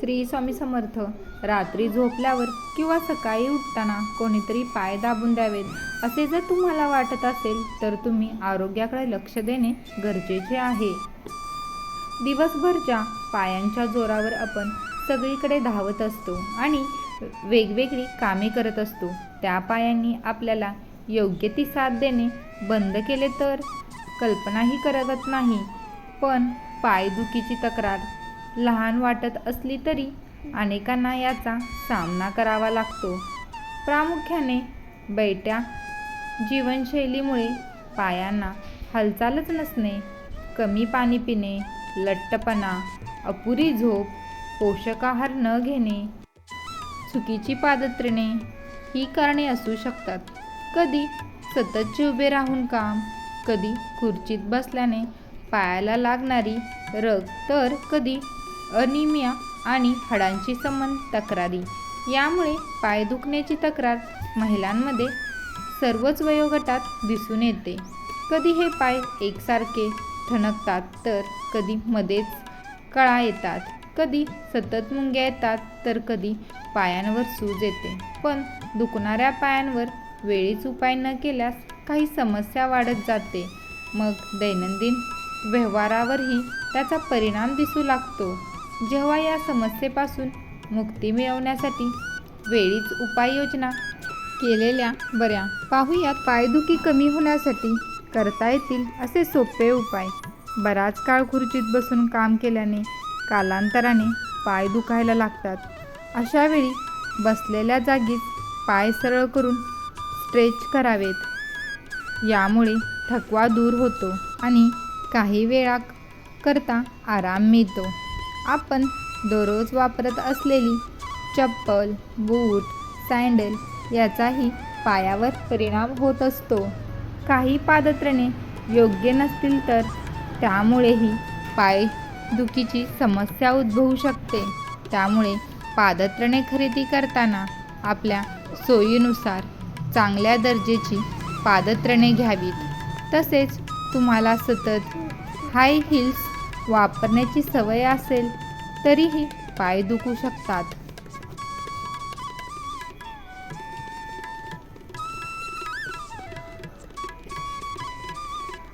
श्री स्वामी समर्थ रात्री झोपल्यावर किंवा सकाळी उठताना कोणीतरी पाय दाबून द्यावेत. असे जर तुम्हाला वाटत असेल तर तुम्ही आरोग्याकडे लक्ष देणे गरजेचे आहे. दिवसभरच्या पायांच्या जोरावर आपण सगळीकडे धावत असतो आणि वेगवेगळी कामे करत असतो त्या पायांनी आपल्याला योग्य ती साथ देणे बंद केले तर कल्पनाही करत नाही. पण पायदुखीची तक्रार लहान वाटत असली तरी अनेकांना याचा सामना करावा लागतो. प्रामुख्याने बैठ्या जीवनशैलीमुळे पायांना हालचालच नसणे कमी पाणी पिणे लट्टपणा अपुरी झोप पोषक आहार न घेणे चुकीची पादत्रणे ही कारणे असू शकतात. कधी सततचे उभे राहून काम कधी खुर्चीत बसल्याने पायाला लागणारी रग तर कधी अनिमिया आणि हाडांशी संबंध तक्रारी. यामुळे पाय दुखण्याची तक्रार महिलांमध्ये सर्वच वयोगटात दिसून येते. कधी हे पाय एकसारखे ठणकतात तर कधी मध्येच कळा येतात. कधी सतत मुंग्या येतात तर कधी पायांवर सूज येते. पण दुखणाऱ्या पायांवर वेळीच उपाय न केल्यास काही समस्या वाढत जाते. मग दैनंदिन व्यवहारावरही त्याचा परिणाम दिसू लागतो. जेव्हा या समस्येपासून मुक्ती मिळवण्यासाठी वेळीच उपाययोजना केलेल्या बऱ्या पाहूयात पायदुखी कमी होण्यासाठी करता येतील असे सोपे उपाय. बराच काळ खुर्चीत बसून काम केल्याने कालांतराने पाय दुखायला लागतात. अशावेळी बसलेल्या जागीच पाय सरळ करून स्ट्रेच करावेत. यामुळे थकवा दूर होतो आणि काही वेळा करता आराम मिळतो. आपण दररोज वापरत असलेली चप्पल बूट सँडल याचाही पायावर परिणाम होत असतो. काही पादत्रणे योग्य नसतील तर त्यामुळेही पाय दुखीची समस्या उद्भवू शकते. त्यामुळे पादत्रणे खरेदी करताना आपल्या सोयीनुसार चांगल्या दर्जेची पादत्रणे घ्यावीत. तसेच तुम्हाला सतत हाय हिल्स वापरण्याची सवय असेल तरीही पाय दुखू शकतात.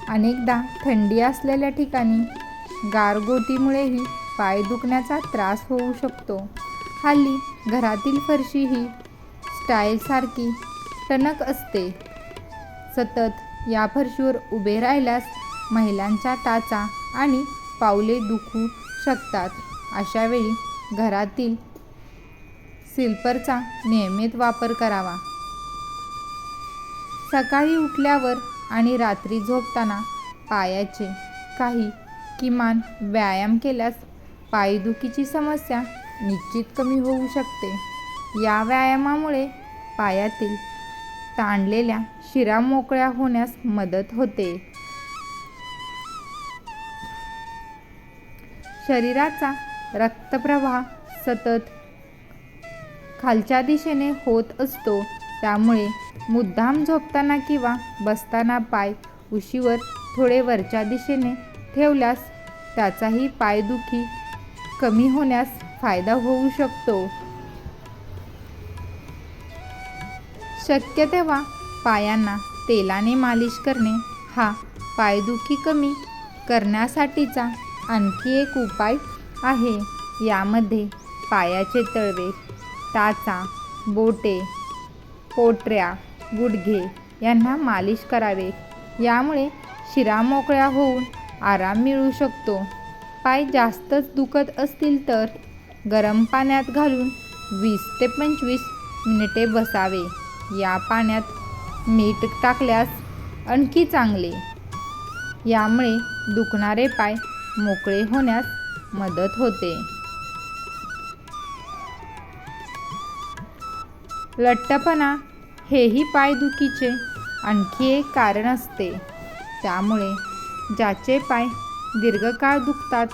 अनेकदा थंडी असलेल्या ठिकाणी गारगोटीमुळेही पाय दुखण्याचा त्रास होऊ शकतो. हल्ली घरातील फरशी ही स्टाईलसारखी टणक असते. सतत या फरशीवर उभे राहिल्यास महिलांच्या टाचा आणि पावले दुखू शकतात. अशावेळी घरातील सिल्परचा नियमित वापर करावा. सकाळी उठल्यावर आणि रात्री झोपताना पायाचे काही किमान व्यायाम केल्यास पायदुखीची समस्या निश्चित कमी होऊ शकते. या व्यायामामुळे पायातील ताणलेल्या शिरा मोकळ्या होण्यास मदत होते. शरीराचा रक्तप्रवाह सतत खालच्या दिशेने होत असतो. त्यामुळे मुद्दाम झोपताना किंवा बसताना पाय उशीवर थोडे वरच्या दिशेने ठेवल्यास त्याचाही पायदुखी कमी होण्यास फायदा होऊ शकतो. शक्य तेव्हा पायांना तेलाने मालिश करणे हा पायदुखी कमी करण्यासाठीचा आणखी एक उपाय आहे. यामध्ये पायाचे तळवे टाचा बोटे पोटऱ्या गुडघे यांना मालिश करावे. यामुळे शिरा मोकळ्या होऊन आराम मिळू शकतो. पाय जास्तच दुखत असतील तर गरम पाण्यात घालून वीस ते पंचवीस मिनिटे बसावे. या पाण्यात मीठ टाकल्यास आणखी चांगले. यामुळे दुखणारे पाय मोकळे होण्यास मदत होते. लठ्ठपणा हेही पायदुखीचे आणखी एक कारण असते. त्यामुळे ज्याचे पाय दीर्घकाळ दुखतात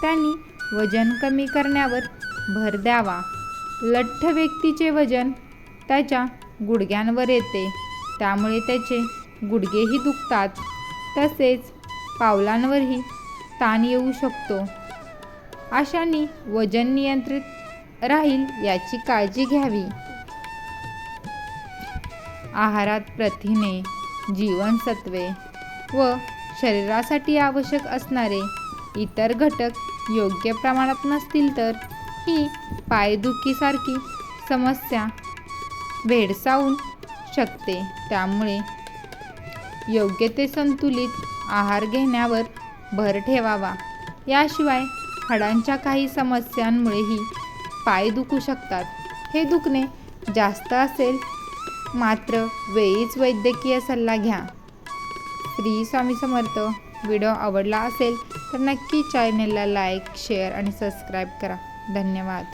त्यांनी वजन कमी करण्यावर भर द्यावा. लठ्ठ व्यक्तीचे वजन त्याच्या गुडघ्यांवर येते. त्यामुळे त्याचे गुडघेही दुखतात. तसेच पावलांवरही ताण येऊ शकतो. अशाने वजन नियंत्रित राहील याची काळजी घ्यावी. आहारात प्रथिने जीवनसत्वे व शरीरासाठी आवश्यक असणारे इतर घटक योग्य प्रमाणात नसतील तर ही पायदुखीसारखी समस्या भेडसावून शकते. त्यामुळे योग्य ते संतुलित आहार घेण्यावर भर ठेवावा. याशिवाय हाडांच्या काही समस्यांमुळेही पाय दुखू शकतात. हे दुखणे जास्त असेल मात्र वेळीच वैद्यकीय सल्ला घ्या. श्री स्वामी समर्थ व्हिडिओ आवडला असेल तर नक्की चॅनलला लाईक शेअर आणि सबस्क्राईब करा. धन्यवाद.